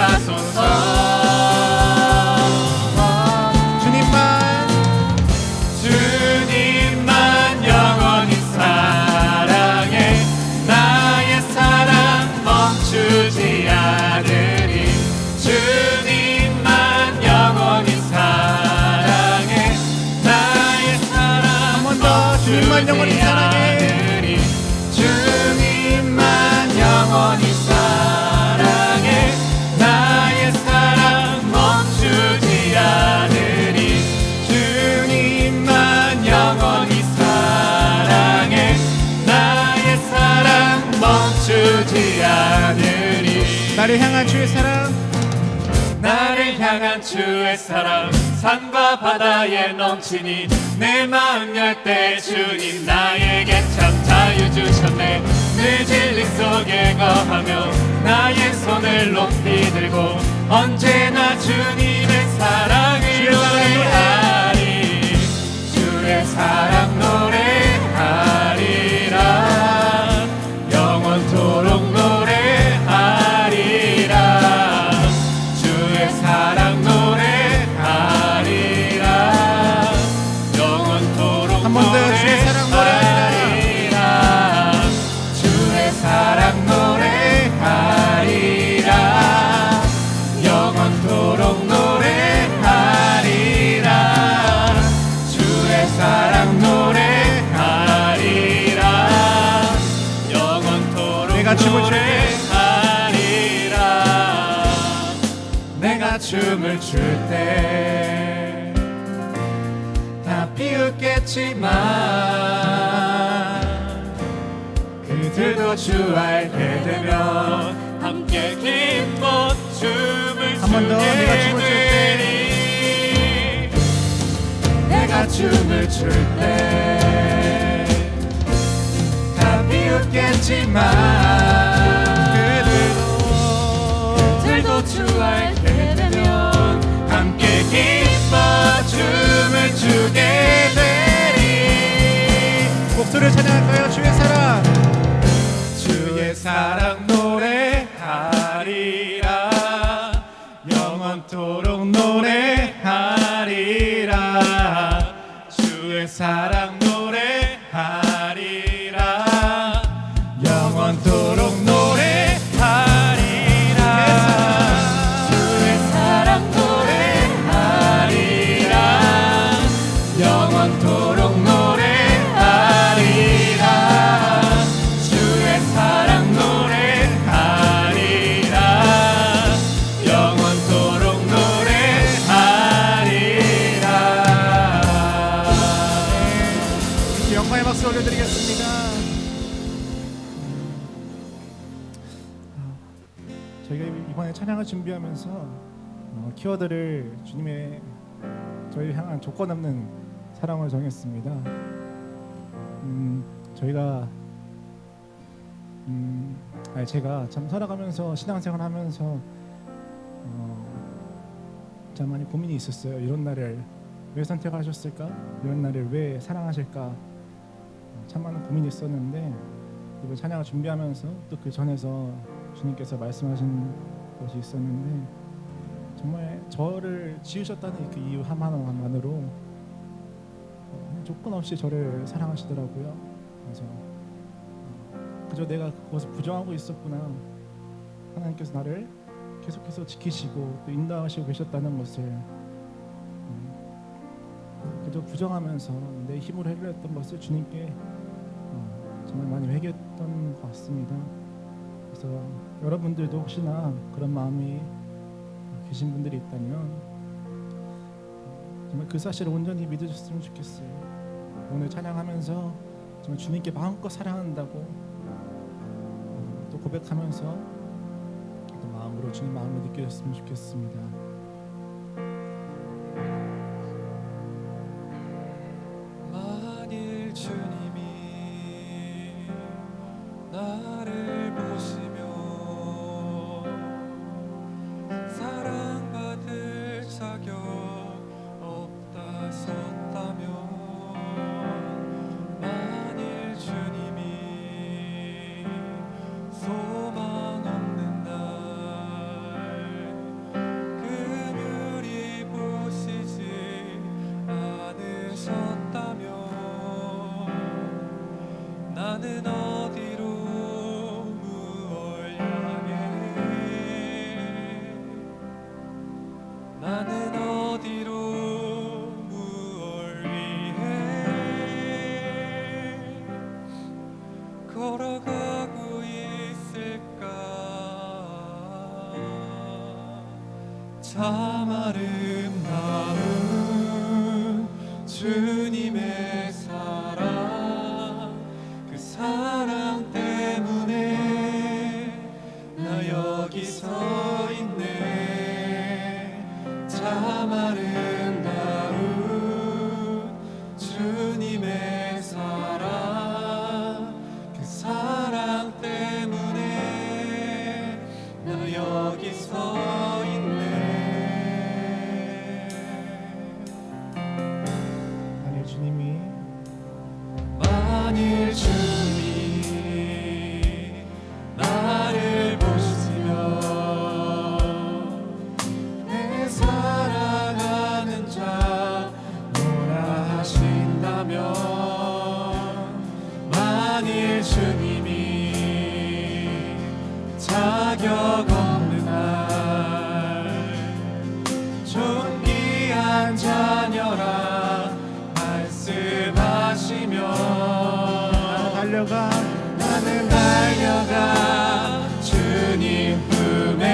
façam só. 주의 사랑 산과 바다에 넘치니 내 마음 열 때 주님 나에게 참 자유 주셨네. 늘 진리 속에 거하며 나의 손을 높이 들고 언제나 주님의 사랑을 춤을 출 때 다 비웃겠지만 그들도 주 알게 되면 함께 기뻐 춤을 추게 되리. 내가 춤을 출 때 다 비웃겠지만 찬양을 준비하면서 어, 키워드를 주님의 저희 향한 조건 없는 사랑을 정했습니다. 음, 저희가 음, 아니 제가 참 살아가면서 신앙생활 하면서 어, 참 많이 고민이 있었어요. 이런 날을 왜 선택하셨을까? 이런 날을 왜 사랑하실까? 어, 참 많은 고민이 있었는데 이번 찬양을 준비하면서 또 그 전에서 주님께서 말씀하신 것이 있었는데 정말 저를 지으셨다는 그 이유 하나만으로 어, 조건 없이 저를 사랑하시더라고요. 그래서 어, 그저 내가 그것을 부정하고 있었구나. 하나님께서 나를 계속해서 지키시고 또 인도하시고 계셨다는 것을 음, 그저 부정하면서 내 힘으로 해결했던 것을 주님께 어, 정말 많이 회개했던 것 같습니다. 그래서 여러분들도 혹시나 그런 마음이 계신 분들이 있다면 정말 그 사실을 온전히 믿으셨으면 좋겠어요. 오늘 찬양하면서 정말 주님께 마음껏 사랑한다고 어, 또 고백하면서 또 마음으로 주님 마음을 느끼셨으면 좋겠습니다. 참 아름다운 주님의 나는 달려가 주님 품에.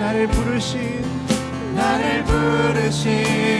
나를 부르신 나를 부르신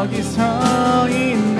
여기 서 있는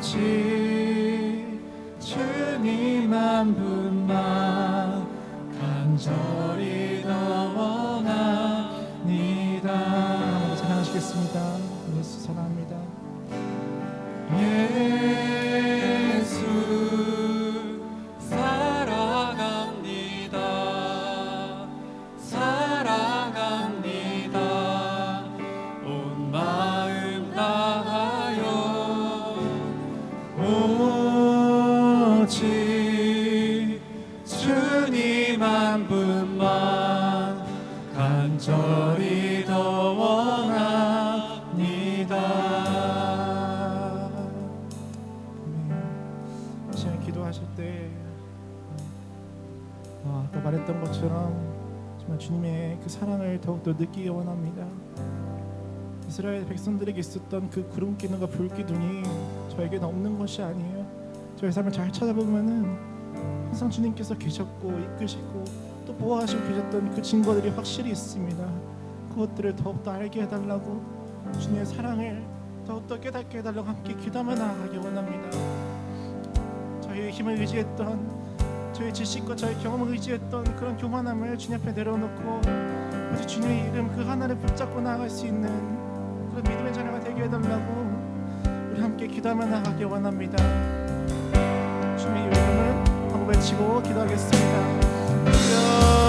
오직 주님 한 분만 간절히 더 원합니다. 네, 찬양하시겠습니다. 오직 주님 한 분만 간절히 더 원합니다 이 시간 기도하실 때 어, 아까 말했던 것처럼 정말 주님의 그 사랑을 더욱더 느끼기 원합니다. 이스라엘 백성들에게 있었던 그 구름 기둥과 불 기둥이 저에게는 없는 것이 아니에요. 저의 삶을 잘 찾아보면은 항상 주님께서 계셨고 이끄시고 또 보호하시고 계셨던 그 증거들이 확실히 있습니다. 그것들을 더욱더 알게 해달라고 주님의 사랑을 더욱더 깨닫게 해달라고 함께 기도하며 나아가기 원합니다. 저희의 힘을 의지했던 저희 지식과 저희 경험을 의지했던 그런 교만함을 주님 앞에 내려놓고 오직 주님의 이름 그 하나를 붙잡고 나아갈 수 있는 그런 믿음의 자녀가 되게 해달라고 우리 함께 기도하며 나아가기 원합니다 주님의 이름을 한번 외치고 기도하겠습니다. 주여